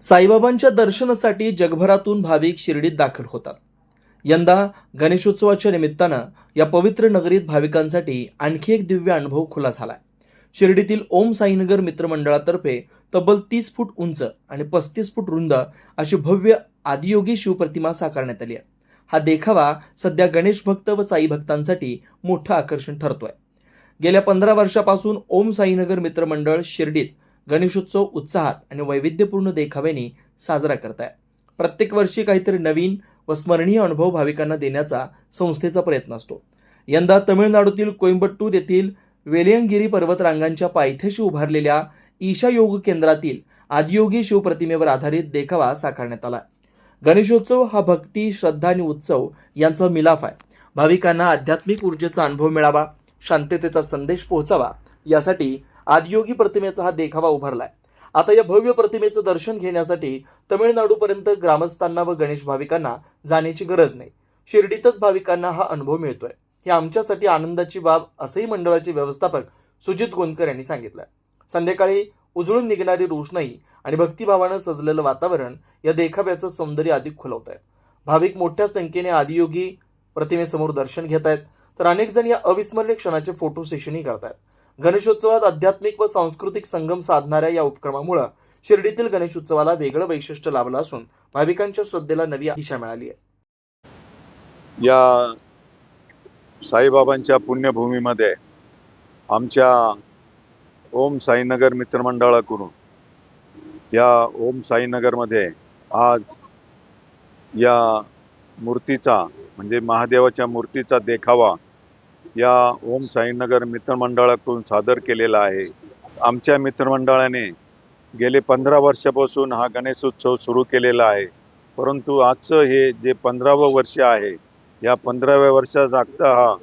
साईबाबांच्या दर्शनासाठी जगभरातून भाविक शिर्डीत दाखल होतात. यंदा गणेशोत्सवाच्या निमित्तानं या पवित्र नगरीत भाविकांसाठी आणखी एक दिव्य अनुभव खुला झालाय. शिर्डीतील ओम साईनगर मित्रमंडळातर्फे तब्बल तीस फूट उंच आणि पस्तीस फूट रुंद अशी भव्य आदियोगी शिवप्रतिमा साकारण्यात आली आहे. हा देखावा सध्या गणेश भक्त व साई भक्तांसाठी मोठं आकर्षण ठरतोय. गेल्या पंधरा वर्षापासून ओम साईनगर मित्रमंडळ शिर्डीत गणेशोत्सव उत्साहात आणि वैविध्यपूर्ण देखाव्याने साजरा करत आहे प्रत्येक वर्षी काहीतरी नवीन व स्मरणीय अनुभव भाविकांना देण्याचा संस्थेचा प्रयत्न असतो. यंदा तमिळनाडूतील कोइंबट्टूर येथील वेलियंगिरी पर्वतरांगांच्या पायथ्याशी उभारलेल्या ईशा योग केंद्रातील आदियोगी शिवप्रतिमेवर आधारित देखावा साकारण्यात आला. गणेशोत्सव हा भक्ती श्रद्धा आणि उत्सव यांचा मिलाफ आहे. भाविकांना आध्यात्मिक ऊर्जेचा अनुभव मिळावा शांततेचा संदेश पोहोचावा यासाठी आदियोगी प्रतिमेचा हा देखावा उभारलाय. आता या भव्य प्रतिमेचं दर्शन घेण्यासाठी तमिळनाडूपर्यंत ग्रामस्थांना व गणेश भाविकांना जाण्याची गरज नाही. शिर्डीतच भाविकांना हा अनुभव मिळतोय. ही आमच्यासाठी आनंदाची बाब असंही मंडळाचे व्यवस्थापक सुजित गोंदकर यांनी सांगितलं संध्याकाळी उजळून निघणारी रोषणाई आणि भक्तिभावानं सजलेलं वातावरण या देखाव्याचं सौंदर्य अधिक खुलवत आहे भाविक मोठ्या संख्येने आदियोगी प्रतिमेसमोर दर्शन घेत आहेत तर अनेक जण या अविस्मरणीय क्षणाचे फोटो सेशनही करतायत. गणेशोत्सवात आध्यात्मिक व सांस्कृतिक संगम साधणाऱ्या या उपक्रमामुळं शिर्डीतील गणेशोत्सवाला वेगळं वैशिष्ट्य लाभलं असून भाविकांच्या श्रद्धेला नवी दिशा मिळाली आहे. या साईबाबांच्या पुण्यभूमीमध्ये आमच्या ओम साईनगर मित्रमंडळाकडून या ओम साईनगरमध्ये आज या मूर्तीचा म्हणजे महादेवाच्या मूर्तीचा देखावा या ओम साईनगर मित्रमंडळाकडून सादर केलेला आहे. आमच्या मित्रमंडळाने गेले पंधरा वर्षापासून हा गणेशोत्सव सुरू केलेला आहे. परंतु आजचं हे जे पंधरावं वर्ष आहे या पंधराव्या वर्षात आगता हा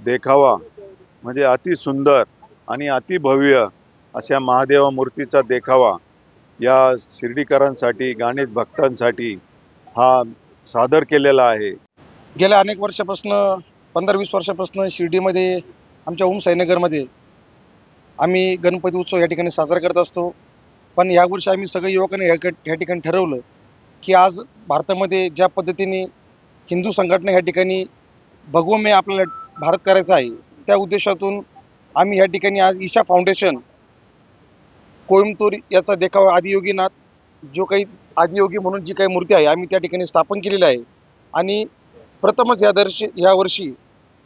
देखावा म्हणजे अति सुंदर आणि अतिभव्य अशा महादेवा मूर्तीचा देखावा या शिर्डीकरांसाठी गणेश भक्तांसाठी हा सादर केलेला आहे. गेल्या अनेक वर्षापासून पंधरा वीस वर्षापासून शिर्डीमध्ये आमच्या ओम साईनगरमध्ये आम्ही गणपती उत्सव या ठिकाणी साजरा करत असतो. पण यावर्षी आम्ही सगळे युवकांनी या ठिकाणी ठरवलं की आज भारतामध्ये ज्या पद्धतीने हिंदू संघटना या ठिकाणी भगवमय आपल्याला भारत करायचा आहे त्या उद्देशातून आम्ही या ठिकाणी आज ईशा फाउंडेशन कोईमतूर याचा देखावा आदियोगीनाथ जो काही आदियोगी म्हणून जी काही मूर्ती आहे आम्ही त्या ठिकाणी स्थापन केलेली आहे. आणि प्रथमच या दर्शी यावर्षी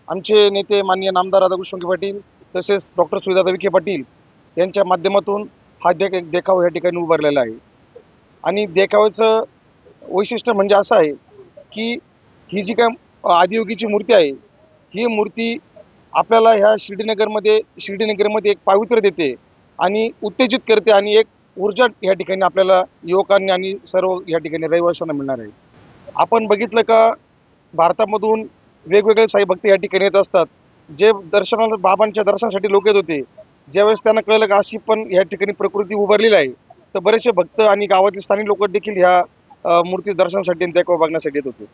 आमचे नेते माननीय नामदार राधाकृष्ण पाटील तसेच डॉक्टर सुविधा विखे पाटील यांच्या माध्यमातून हा दे देखाव या ठिकाणी उभारलेला आहे. आणि देखाव्याचं वैशिष्ट्य म्हणजे असं आहे की ही जी काय आदियोगीची मूर्ती आहे ही मूर्ती आपल्याला ह्या शिर्डीनगरमध्ये शिर्डीनगरमध्ये एक पावित्र्य देते आणि उत्तेजित करते आणि एक ऊर्जा या ठिकाणी आपल्याला युवकांनी आणि सर्व या ठिकाणी रहिवाशांना मिळणार आहे. आपण बघितलं का भारतामधून वेगवेगळे साई भक्त या ठिकाणी येत असतात. जे दर्शनाला बाबांच्या दर्शनासाठी लोक येत होते ज्यावेळेस त्यांना कळलं का अशी पण या ठिकाणी प्रकृती उभारलेली आहे तर बरेचसे भक्त आणि गावातील स्थानिक लोक देखील ह्या मूर्ती दर्शनासाठी आणि बघण्यासाठी येत होते.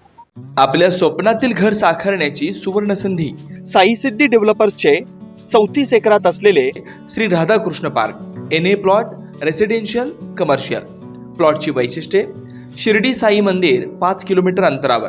आपल्या स्वप्नातील घर साकारण्याची सुवर्ण संधी साई सिद्धी डेव्हलपर्सचे चौतीस एकरात असलेले Shri Radhakrishna park N A plot residential commercial प्लॉटची वैशिष्ट्ये शिर्डी साई मंदिर पाच किलोमीटर अंतरावर.